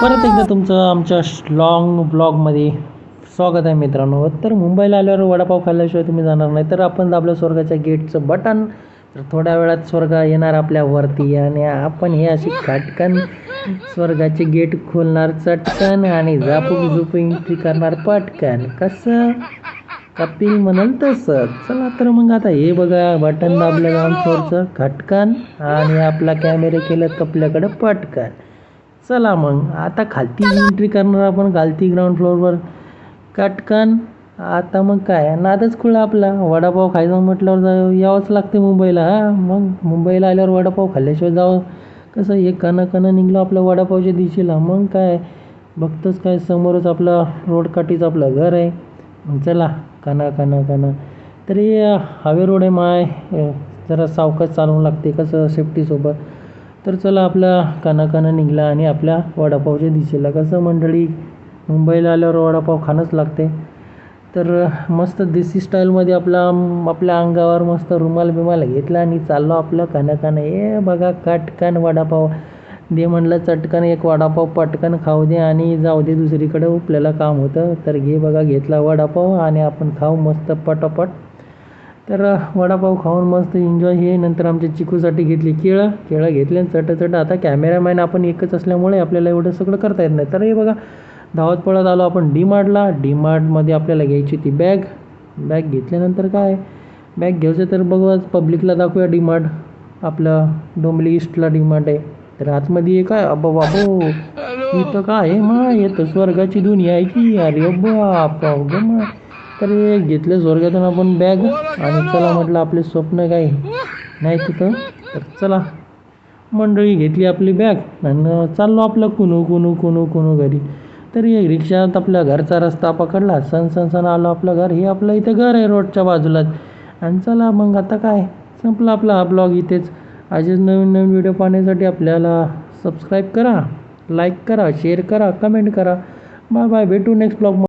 परत एकदा तुमचं आमच्या लॉंग ब्लॉगमध्ये स्वागत आहे मित्रांनो. तर मुंबईला आल्यावर वडापाव खाल्ल्याशिवाय तुम्ही जाणार नाही. तर आपण दाबलं स्वर्गाच्या गेटचं बटन तर थोड्या वेळात स्वर्ग येणार आपल्यावरती आणि आपण हे अशी खाटकन स्वर्गाचे गेट खोलणार चटकन आणि झापूक झुपूक करणार पटकन. कसं? कपिल म्हणाल तसं. चला तर मग आता हे बघा बटन दाबलं ग्राउंड फ्लोअरचं खटकन आणि आपला कॅमेरे केलं कपल्याकडं पटकन. चला मग. आता खालती एंट्री करणार आपण खालती ग्राउंड फ्लोअरवर कटकन आता मग काय? नादच खुळा आपला. वडापाव खायचं म्हटल्यावर जा यावंच लागते मुंबईला हा? मग मुंबईला आल्यावर वडापाव खाल्ल्याशिवाय जावं कसं? हे कणं कणं निघलं आपलं वडापावच्या दिशेला. मग काय? बघतोच काय? समोरच आपलं रोडकाठीचं आपलं घर आहे. मग चला. कना कना कना तरी हवे रोड आहे माय. जरा सावकाश चालवून लागते. कसं? सेफ्टीसोबत तर चला आपला कानाकाना निघाला निघला आणि आपल्या वडापावच्या दिशेला. कसं मंडळी? मुंबईला आल्यावर वडापाव खाणंच लागते. तर मस्त देसी स्टाईलमध्ये आपला आपल्या अंगावर मस्त रुमाल बिमाल घेतला आणि चाललो आपलं कानाकाना. ए बघा काटकन वडापाव. दे म्हणलं चटकन एक वडापाव पटकन खाऊ दे आणि जाऊ दे. दुसरीकडे आपल्याला काम होतं. तर घे बघा घेतला वडापाव आणि आपण खाऊ मस्त पटापट. तर वडापाव खाऊन मस्त एन्जॉय हे. नंतर आमच्या चिकूसाठी घेतली केळं. केळं घेतले आणि चट चट आता कॅमेरामॅन आपण एकच असल्यामुळे आपल्याला एवढं सगळं करता येत नाही. तर हे बघा धावत पळत आलो आपण डी मार्टला डी मार्टमध्ये आपल्याला घ्यायची ती बॅग. बॅग घेतल्यानंतर काय? बॅग घ्यायचं तर बघू आज पब्लिकला दाखवूया डी मार्ट आपलं डोंबली ईस्टला डी मार्ट आहे. तर आतमध्ये हे काय? अब्बा बाबो इथं काय? आहे मा येतं स्वर्गाची दुनिया आहे की? अरे बाप अवघं मा. तर हे घेतलं स्वर्गातून आपण बॅग आणि चला म्हटलं आपले स्वप्न काय नाही तिथं. तर चला मंडळी घेतली आपली बॅग आणि चाललो आपलं कुणू कुणू कुणू कुणू घरी. तर हे रिक्षात आपल्या घरचा रस्ता पकडला. सण सण सण आलो आपलं घर. हे आपलं इथं घर आहे रोडच्या बाजूलाच. आणि चला मग आता काय? संपला आपला हा ब्लॉग इथेच. असेच नवीन नवीन व्हिडिओ पाहण्यासाठी आपल्याला सबस्क्राईब करा लाईक करा शेअर करा कमेंट करा. बाय बाय भेटू नेक्स्ट ब्लॉग